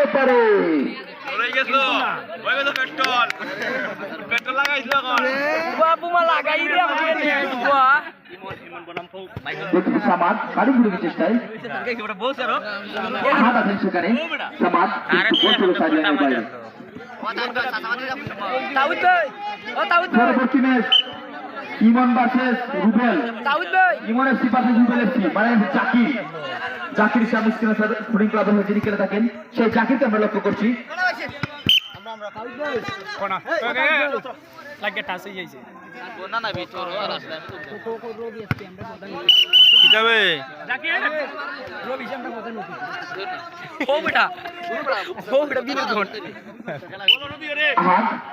হতে পারে। সামাদ কারি ঘুরে চেষ্টায়? হাত আছেন সেখানে। ভাই পরবর্তী ম্যাচ। ইমন ভার্সেস রুবেল। তাউদ ভাই। Emon FC versus Rubel FC মানে জাকির। জাকির ইসলাম স্ক্রিনের সাথে ফুডিং ক্লাবের হয়ে যিনি খেলে থাকেন সেই জাকিরকে আমরা লক্ষ্য করছি।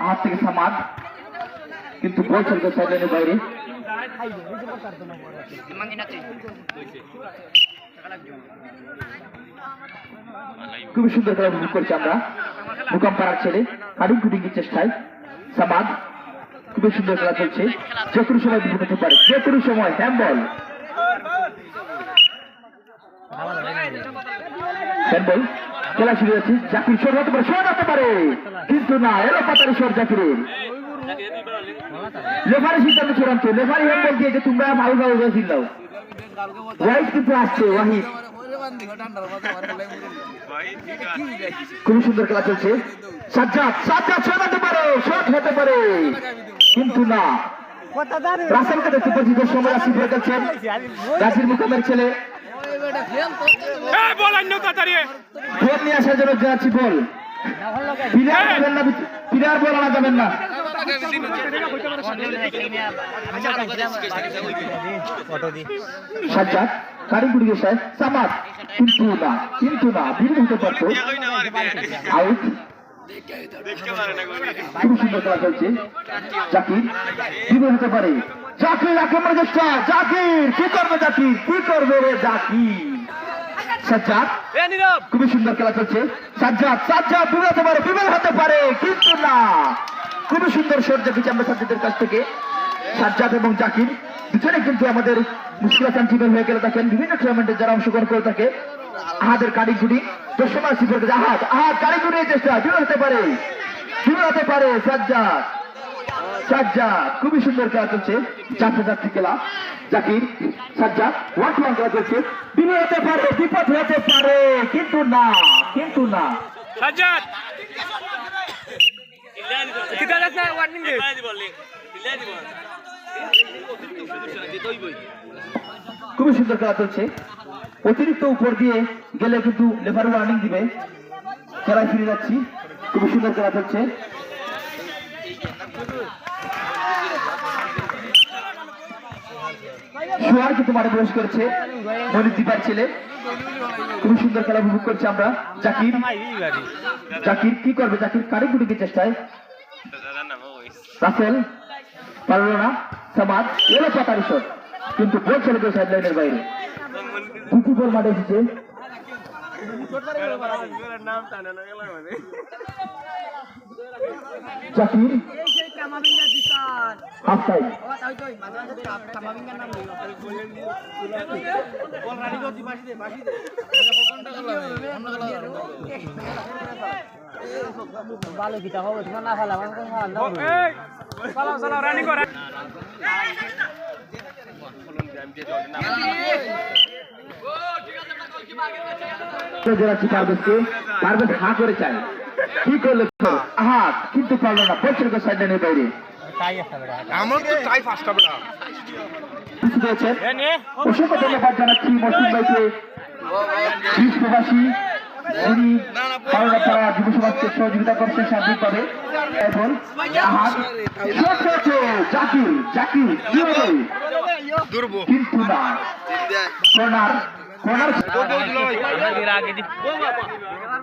হাত থেকে সামাদ। কিন্তু বল চলছে সাইডলাইনের বাইরে। খুবই সুন্দর খেলা উপভোগ করছি আমরা। মুকাম পাড়ার ছেলে হাডিং এর চেষ্টায় সামাদ। খুবই সুন্দর খেলা চলছে। যে কোনো সময় বিপদ হতে পারে। যে কোনো সময় হ্যান্ডবল হ্যান্ডবল খেলা শুরু হচ্ছে জাকির শোর হতে পারে শোর হতে পারে। কিন্তু না, এলো পাতারি শোর জাকিরের। লেফারি সিদ্ধান্ত চূড়ান্ত। লেফারি হ্যান্ডবল দিয়েছে তোমরা ভালো ভালো হয়েছিল দাও। ওয়াইড কিন্তু আসছে ওয়াহিদ। খুবই সুন্দর খেলা চলছে। সাজ্জাদ সাজ্জাদ শট হতে পারে শট হতে পারে। কিন্তু না। রাসেলকে দেখতে পাচ্ছি যে সময় ফেলে যাচ্ছেন গাছির মুখামের ছেলে। বল নিয়ে আসার জন্য যাচ্ছি বল। প্লেয়ার বল আনা যাবেন না। সাজ্জাদ কারিমপুরি সাহেব সামাদ কিন্তু না কিন্তু না বিরোধ হতে পারতো কই না মারবে আউট পারে না কই খুব সুন্দর খেলা চলছে জাকির বিপদ হতে পারে জাকির আক্রমণ চেষ্টা জাকির কি করবে জাকির? কি করবে রে জাকির? সাজ্জাদ খুবই সুন্দর খেলা চলছে। সাজ্জাদ সাজ্জাদ বিপদ হতে পারে হতে পারে কিন্তু না। খুবই সুন্দর শট দেখেছি আমরা সাজ্জাদের কাছ থেকে। সাজ্জাদ এবং জাকির দুজনে কিন্তু আমাদের মুশকিলা চ্যাম্পিয়ন হয়ে গেলে থাকেন বিভিন্ন টুর্নামেন্টে যারা অংশগ্রহণ করে থাকে, আহাদের কারি গুড়ি দশমা সিফর আহাদ আহাদ কারিগুড়ির চেষ্টা বিপদ হতে পারে বিপদ হতে পারে, সাজ্জাদ সাজ্জাদ, খুবই সুন্দর খেলা চলছে চারটে চারটি খেলা Zakir, Sajjad one two one খেলা চলছে বিপদ হতে পারে, বিপদ হতে পারে, কিন্তু না কিন্তু না। সাজ্জাদ! আছে না দে খুবই সুন্দর খেলা চলছে। অতিরিক্ত উপর দিয়ে গেলে কিন্তু লেফারি ওয়ার্নিং দিবে। খেলায় ফিরে যাচ্ছি। খুবই সুন্দর খেলা চলছে। সোয়ার কিন্তু মাঠে প্রবেশ করেছে। মনির দীপার ছেলে। খুবই সুন্দর খেলা উপভোগ করছি আমরা। জাকির। জাকির কি করবে? জাকির কারি গুটিকে চেষ্টায়? রাসেল, পারল না সামাদ এলো পাতারি শট কিন্তু বল চলে সাইড সাইডলাইনের বাইরে। দুটি বল মাঠে এসেছে? গেল জাকির হাফ ভালো কিটা হবে তোমার না চালাও রানি করে পারভেজ হা করে চায় কি করল হাত কিন্তু পারল না। চলে গেছে সাইডলাইনের বাইরে। আমার তো তাই ফার্স্ট হবে না। অসংখ্য ধন্যবাদ জানাচ্ছি মসজিদ ভাইকে গ্রিস প্রবাসী যিনি পাড়া যুব সমাজকে সহযোগিতা করছেন সার্বিকভাবে এখন আহাত শট হয়েছে জাকির জাকির কি হবে কিন্তু না। Corner corner. আগে দি।